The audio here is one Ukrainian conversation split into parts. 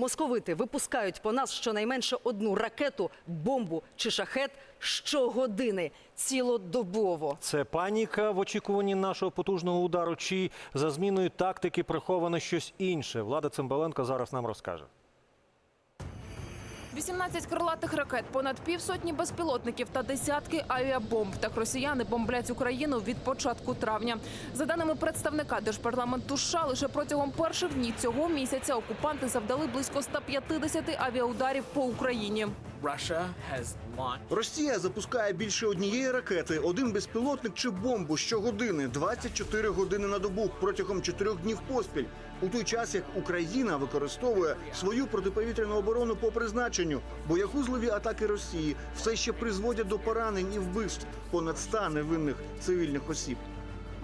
Московити випускають по нас щонайменше одну ракету, бомбу чи шахет щогодини цілодобово. Це паніка в очікуванні нашого потужного удару, чи за зміною тактики приховане щось інше. Влада Цимбаленко зараз нам розкаже. 18 крилатих ракет, понад півсотні безпілотників та десятки авіабомб. Так росіяни бомблять Україну від початку травня. За даними представника держпарламенту США, лише протягом перших днів цього місяця окупанти завдали близько 150 авіаударів по Україні. Russia has Росія запускає більше однієї ракети, один безпілотник чи бомбу щогодини, 24 години на добу протягом чотирьох днів поспіль. У той час як Україна використовує свою протиповітряну оборону по призначенню, боягузливі атаки Росії все ще призводять до поранень і вбивств понад 100 невинних цивільних осіб.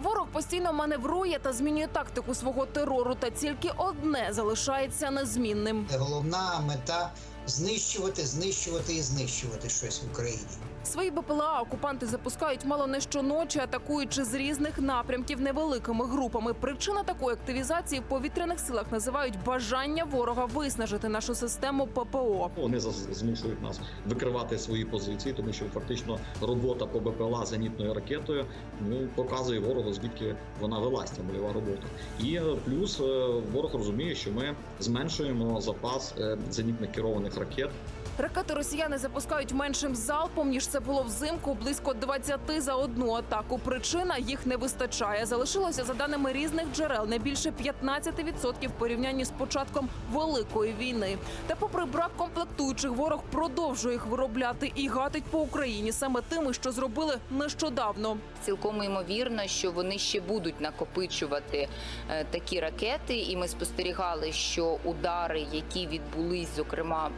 Ворог постійно маневрує та змінює тактику свого терору. Та тільки одне залишається незмінним. Головна мета знищувати, знищувати і знищувати щось в Україні. Свої БПЛА окупанти запускають мало не щоночі, атакуючи з різних напрямків невеликими групами. Причина такої активізації в повітряних силах називають бажання ворога виснажити нашу систему ППО. Вони змушують нас викривати свої позиції, тому що фактично робота по БПЛА зенітною ракетою ну показує ворогу, звідки вона велась ця бойова робота. І е, плюс е, ворог розуміє, що ми зменшуємо запас е, зенітних керованих ракет. Ракети росіяни запускають меншим залпом ніж це було взимку. Близько 20 за одну атаку. Причина їх не вистачає. Залишилося за даними різних джерел не більше 15% в порівнянні з початком великої війни. Та, попри брак комплектуючих, ворог продовжує їх виробляти і гатить по Україні саме тими, що зробили нещодавно. Цілком ймовірно, що вони ще будуть накопичувати е, такі ракети, і ми спостерігали, що удари, які відбулись, зокрема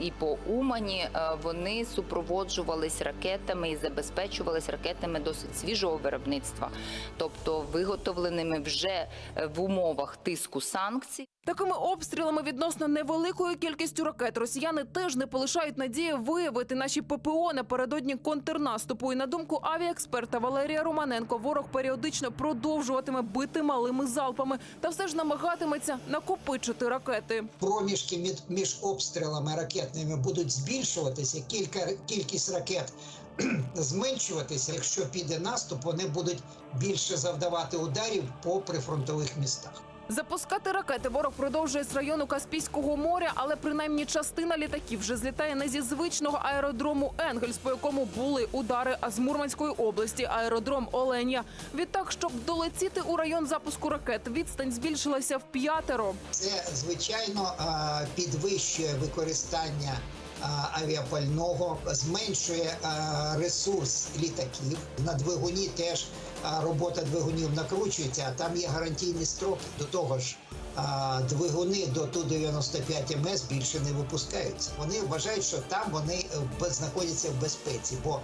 і по Умані, е, вони супроводжувались ракетами і забезпечувались ракетами досить свіжого виробництва, тобто виготовленими вже е, в умовах тиску санкцій. Такими обстрілами відносно невеликою кількістю ракет росіяни теж не полишають надії виявити наші ППО напередодні контрнаступу. І на думку авіаексперта Валерія Романенко, ворог періодично продовжуватиме бити малими залпами та все ж намагатиметься накопичити ракети. Проміжки між, обстрілами ракетними будуть збільшуватися. Кілька кількість ракет зменшуватися. Якщо піде наступ, вони будуть більше завдавати ударів по прифронтових містах. Запускати ракети ворог продовжує з району Каспійського моря, але принаймні частина літаків вже злітає не зі звичного аеродрому Енгельс, по якому були удари, а з Мурманської області аеродром Оленя. Відтак, щоб долетіти у район запуску ракет, відстань збільшилася в п'ятеро. Це звичайно підвищує використання авіапального, зменшує ресурс літаків. На двигуні теж робота двигунів накручується, а там є гарантійні строки. До того ж, двигуни до Ту-95 МС більше не випускаються. Вони вважають, що там вони е, знаходяться в безпеці, бо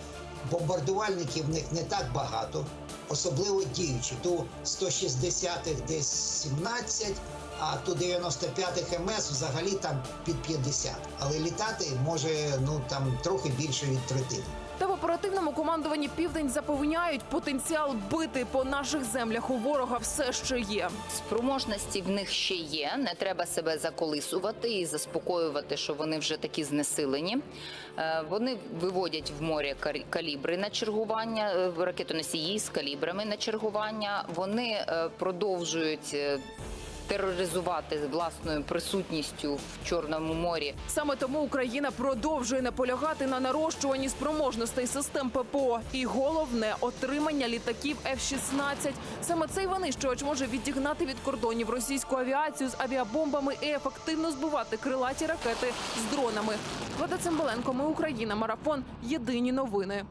бомбардувальників в них не так багато, особливо діючі. Ту 160-х десь 17, а ту 95-х МС взагалі там під 50. Але літати може ну там трохи більше від третини. Та в оперативному командуванні Південь запевняють, потенціал бити по наших землях у ворога все ще є. Спроможності в них ще є. Не треба себе заколисувати і заспокоювати, що вони вже такі знесилені. Е, Вони виводять в море калібри на чергування, е, ракетоносії з калібрами на чергування. Вони е, продовжують тероризувати власною присутністю в Чорному морі Саме тому Україна продовжує наполягати на нарощуванні спроможностей систем ППО. І головне отримання літаків F-16. Саме цей винищувач може відігнати від кордонів російську авіацію з авіабомбами і ефективно збивати крилаті ракети з дронами. Влада Цимбаленко, ми Україна. Марафон. Єдині новини.